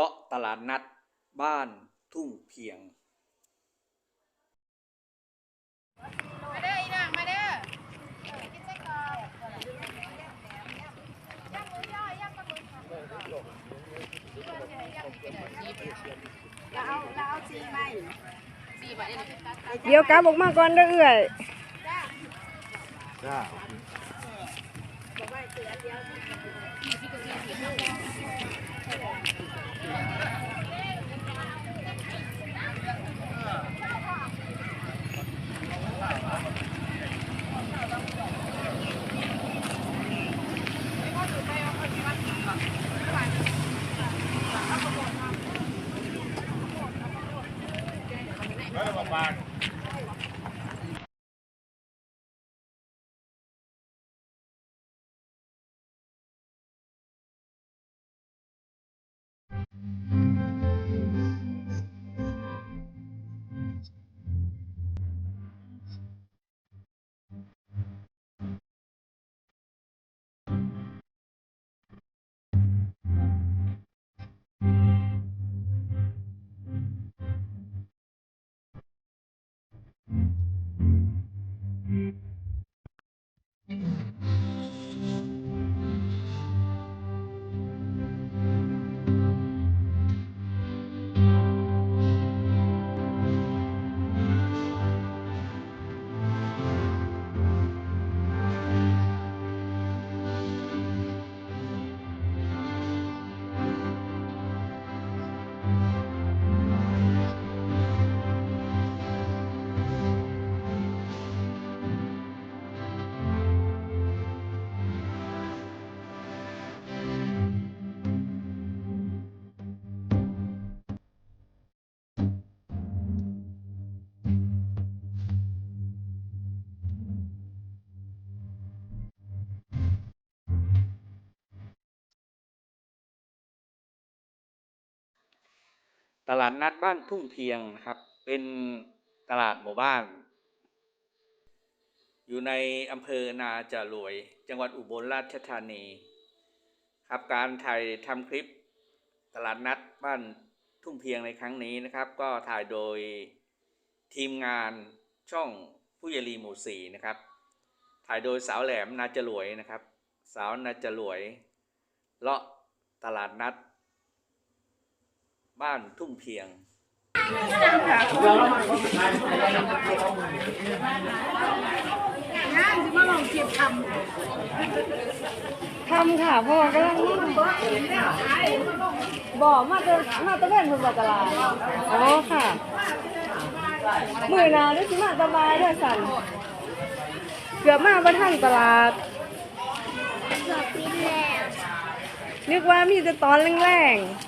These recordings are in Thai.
เลาะตลาดนัดบ้านทุ่งเพียง มาเด้ออีนางมาเด้อกินไส้กรอกย่างหมูย่อยย่างปลาหมึกเราเอาเราเอาซีไหมซีบาทเดี๋ยวเดี๋ยวกลับออกมาก่อนเด้อเอื้อยจ้า Mark. ตลาดนัดบ้านทุ่งเพียงนะครับ เป็นตลาดหมู่บ้าน อยู่ในอำเภอนาจารวย จังหวัดอุบลราชธานี ครับการถ่ายทำคลิปตลาดนัดบ้านทุ่งเพียงในครั้งนี้นะครับ ก็ถ่ายโดยทีมงานช่องผู้ยลีหมู่สี่นะครับ ถ่ายโดยสาวแหลมนาจรวยนะครับ สาวนาจรวยเลาะตลาดนัด บ้านทุ่งเพียงงานสิมาลองเก็บททำค่ะเพราะว่ากำลังบอกมาจะมาตะเวนเพิ่นบ่ตลาดอ๋อค่ะ มื้อหนาวเด้อสิมาสบายเด้อสั่นเกือบมาบ่ทันตลาดนึกว่ามีแต่ตอนแรงๆ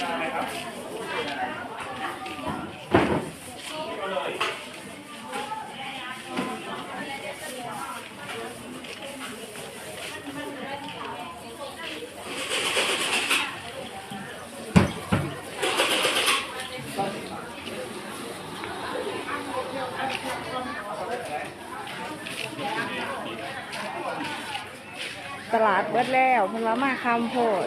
ตลาดเบิดแล้วพิ่นว่ามาคำโพด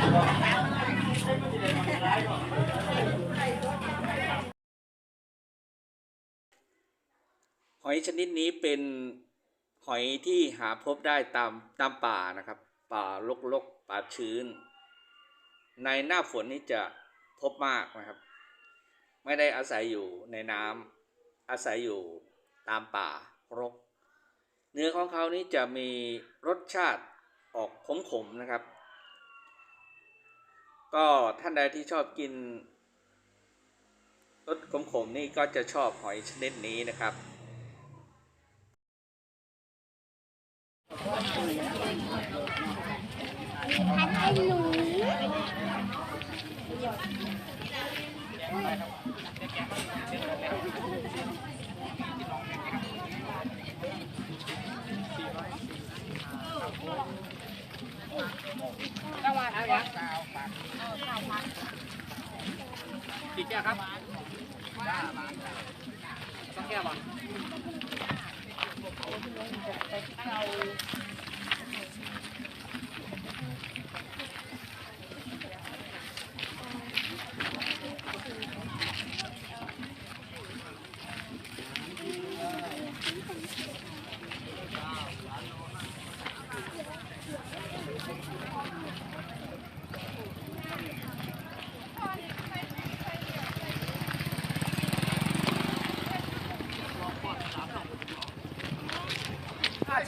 หอยชนิดนี้เป็นหอยที่หาพบได้ตามตามป่านะครับ ป่าลกๆป่าชื้น ในหน้าฝนนี่จะพบมากนะครับ ไม่ได้อาศัยอยู่ในน้ำอาศัยอยู่ตามป่ารก เนื้อของเขานี่จะมีรสชาติออกขมๆนะครับ ก็ท่านใดที่ชอบกินรสขมๆนี่ก็จะชอบหอยชนิดนี้นะครับ กี่แก้วครับต้องแก้วป่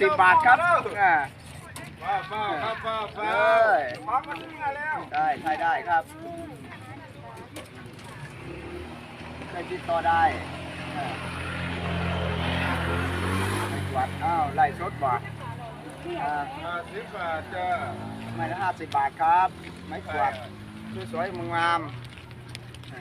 สิบบาทครับอ่าป้าป้าครับป้าป้าเอ้ยป้ามันมาแล้วได้ใช้ได้ครับได้ติดต่อได้อ่าไม่กวัดอ้าวไล่สดบ่อ่าห้าสิบบาทจ้าไม่ละห้าสิบบาทครับ ไม่กวัดสวยๆงามๆอ่า